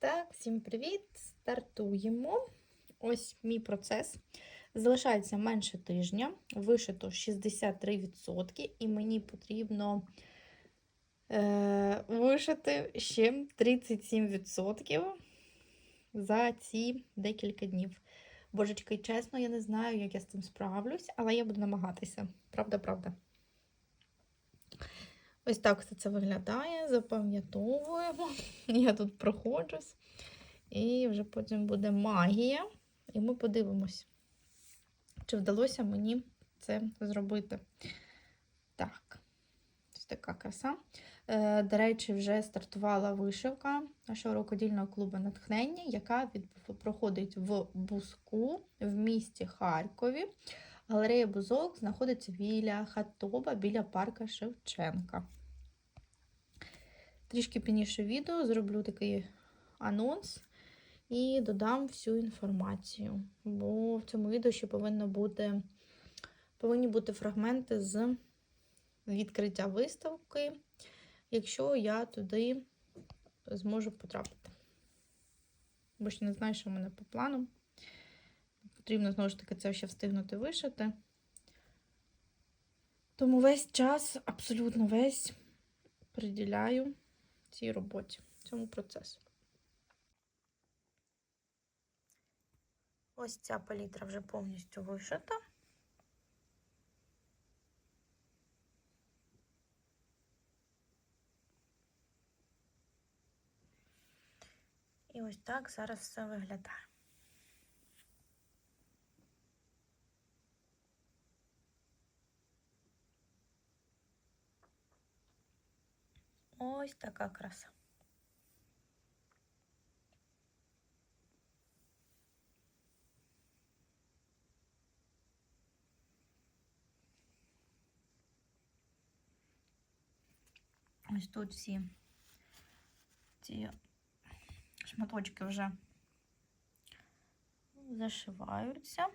Так, всім привіт! Стартуємо. Ось мій процес. Залишається менше тижня, вишито 63%, і мені потрібно е, вишити ще 37% за ці декілька днів. Божечки, чесно, я не знаю, як я з цим справлюсь, але я буду намагатися. Правда, правда. Ось так це виглядає. Запам'ятовуємо. Я тут проходжусь. І вже потім буде магія. І ми подивимось, чи вдалося мені це зробити. Так, ось така краса. Е, До речі, вже стартувала вишивка нашого рукодільного клубу натхнення, яка проходить в Буску в місті Харкові. Галерея Бузок знаходиться біля Хатоба, біля парка Шевченка. Трішки пізніше відео зроблю такий анонс і додам всю інформацію. Бо в цьому відео ще повинно бути, повинні бути фрагменти з відкриття виставки, якщо я туди зможу потрапити. Бо ще не знаю, що в мене по плану. Потрібно, знову ж таки, це ще встигнути вишити. Тому весь час, абсолютно весь, приділяю цій роботі, цьому процесу. Ось ця палітра вже повністю вишита. І ось так зараз все виглядає. Ось така краса. Ось тут всі ці шматочки вже зашиваються.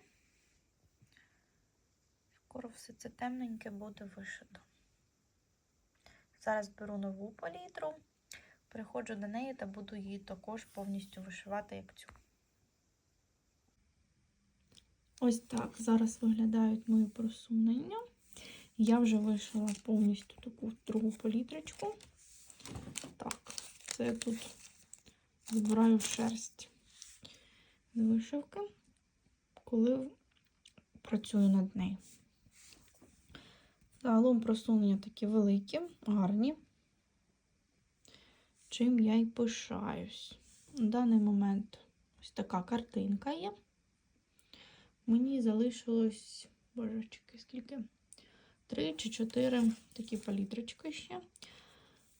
Скоро все це темненьке буде вишито. Зараз беру нову палітру, переходжу до неї та буду її також повністю вишивати, як цю. Ось так зараз виглядають мої просунення. Я вже вишила повністю таку другу палітрочку. Так, це я тут збираю шерсть з вишивки, коли працюю над нею. Загалом просунення такі великі, гарні, чим я й пишаюсь. На даний момент ось така картинка є. Мені залишилось, божечки, скільки? Три чи чотири такі палітрочки ще.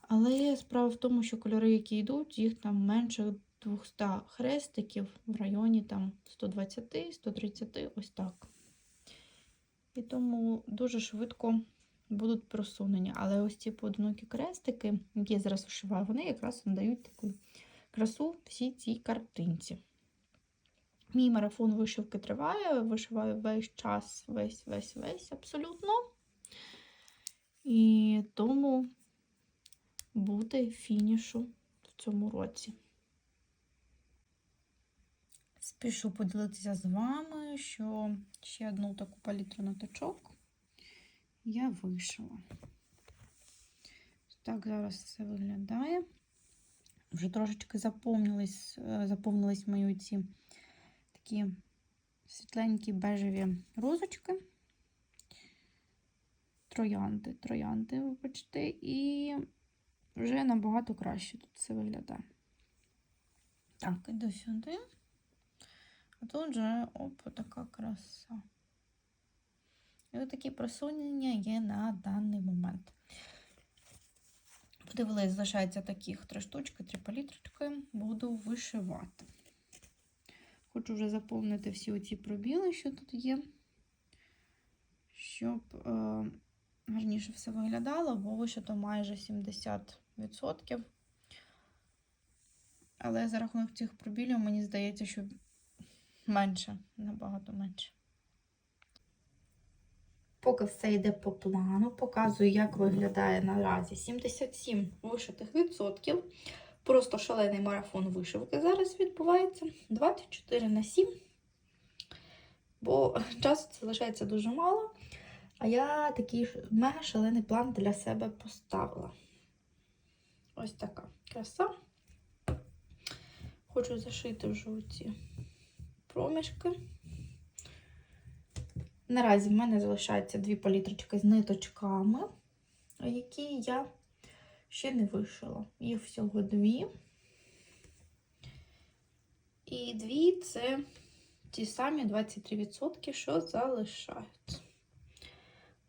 Але справа в тому, що кольори, які йдуть, їх там менше 200 хрестиків в районі там 120-130, ось так. І тому дуже швидко будуть просунення. Але ось ці поодинокі крестики, які я зараз вишиваю, вони якраз надають таку красу всій цій картинці. Мій марафон вишивки триває, вишиваю весь час, весь, весь, весь абсолютно. І тому буде фінішу в цьому році. Спішу поділитися з вами, що ще одну таку палітру на тачок я вишила. Так зараз все виглядає. Вже трошечки заповнились, заповнились мої ці такі світленькі бежеві розочки. Троянди, троянди, вибачте, і вже набагато краще тут все виглядає. Так, іду сюди. А тут вже оп, така краса. І ось такі просунення є на даний момент. Подивилась, залишається таких три штучки, три палітрочки, буду вишивати. Хочу вже заповнити всі оці пробіли, що тут є, щоб е, гарніше все виглядало, бо вишито майже 70%. Але за рахунок цих пробілів, мені здається, що менше, набагато менше. Поки все йде по плану, показую, як виглядає наразі 77 вишитих відсотків. Просто шалений марафон вишивки зараз відбувається 24 на 7. Бо часу це лишається дуже мало. А я такий мега шалений план для себе поставила. Ось така краса. Хочу зашити вже оці проміжки. Наразі в мене залишаються дві палітрочки з ниточками, які я ще не вишила. Їх всього дві. І дві це ті самі 23%, що залишаються.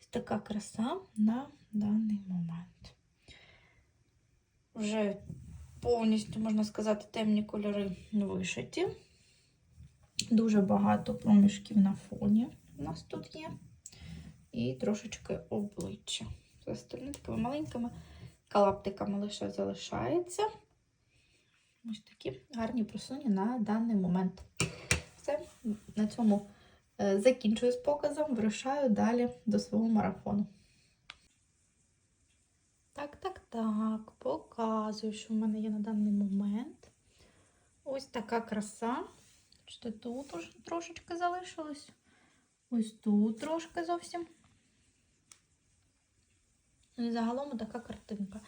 Ось така краса на даний момент. Вже повністю, можна сказати, темні кольори вишиті. Дуже багато проміжків на фоні у нас тут є. І трошечки обличчя. З остальними такими маленькими калаптиками лише залишається. Ось такі гарні просуні на даний момент. Все, на цьому е, закінчую з показом, вирушаю далі до свого марафону. Так, так, так, показую, що в мене є на даний момент. Ось така краса. Тут уже трошечки залишилось. Ось тут трошки зовсім. Ну і загалом така картинка.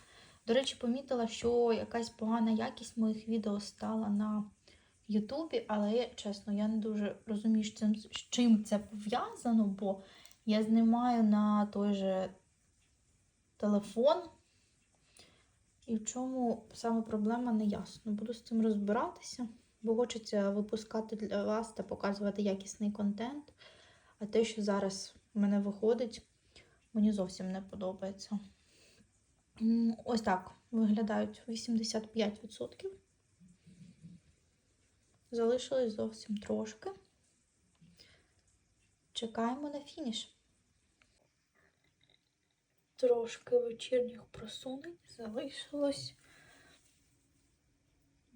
До речі, помітила, що якась погана якість моїх відео стала на Ютубі, але чесно, я не дуже розумію, з чим, це пов'язано, бо я знімаю на той же телефон. І в чому саме проблема не ясно. Буду з цим розбиратися, бо хочеться випускати для вас та показувати якісний контент. А те, що зараз в мене виходить, мені зовсім не подобається. Ось так виглядають 85%. Залишилось зовсім трошки. Чекаємо на фініш. Трошки вечірніх просунень залишилось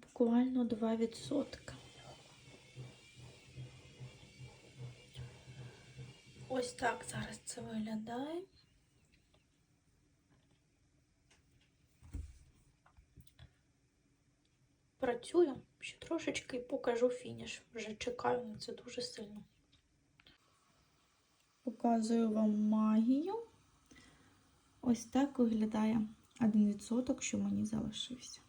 буквально 2%. Ось так зараз це виглядає. Працюю, ще трошечки і покажу фініш. Вже чекаю на це дуже сильно. Показую вам магію. Ось так виглядає один відсоток, що мені залишився.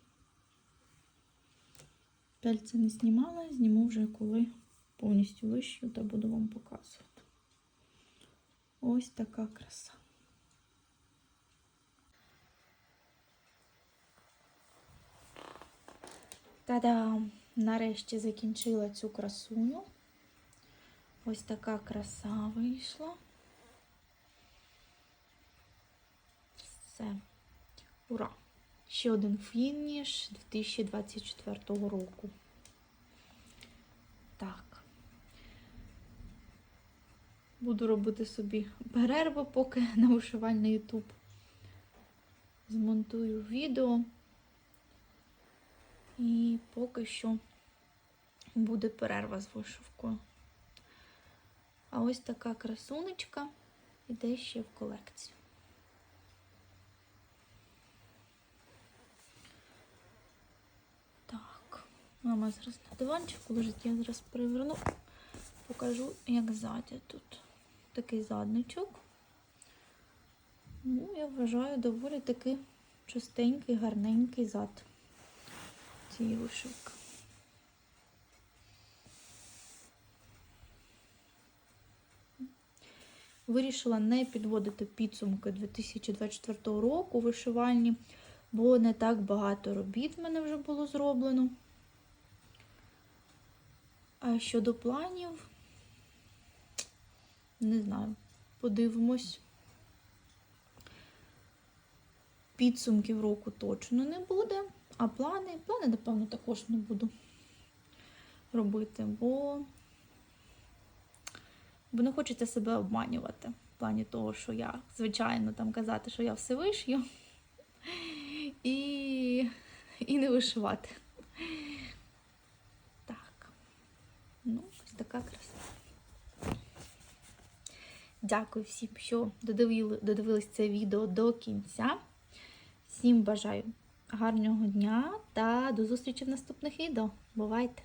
Пельце не знімала, зніму вже коли повністю вищу та буду вам показувати. Ось така краса. Та-дам! Нарешті закінчила цю красуню. Ось така краса вийшла. Все. Ура! Ще один фініш 2024 року. Так. Буду робити собі перерву, поки на на YouTube. Змонтую відео. І поки що буде перерва з вишивкою. А ось така красунечка іде ще в колекцію. Так, мама зараз на диванчику лежить, я зараз переверну, покажу, як ззаді тут такий задничок. Ну, я вважаю, доволі таки чистенький, гарненький зад цієї вишивки. Вирішила не підводити підсумки 2024 року вишивальні, бо не так багато робіт в мене вже було зроблено. А щодо планів, не знаю, подивимось. Підсумків року точно не буде, а плани, плани, напевно, також не буду робити, бо бо не хочеться себе обманювати. В плані того, що я, звичайно, там казати, що я все вишью і, і не вишивати. Так. Ну, ось така краса. Дякую всім, що додивили, додивились це відео до кінця. Всім бажаю гарного дня та до зустрічі в наступних відео. Бувайте!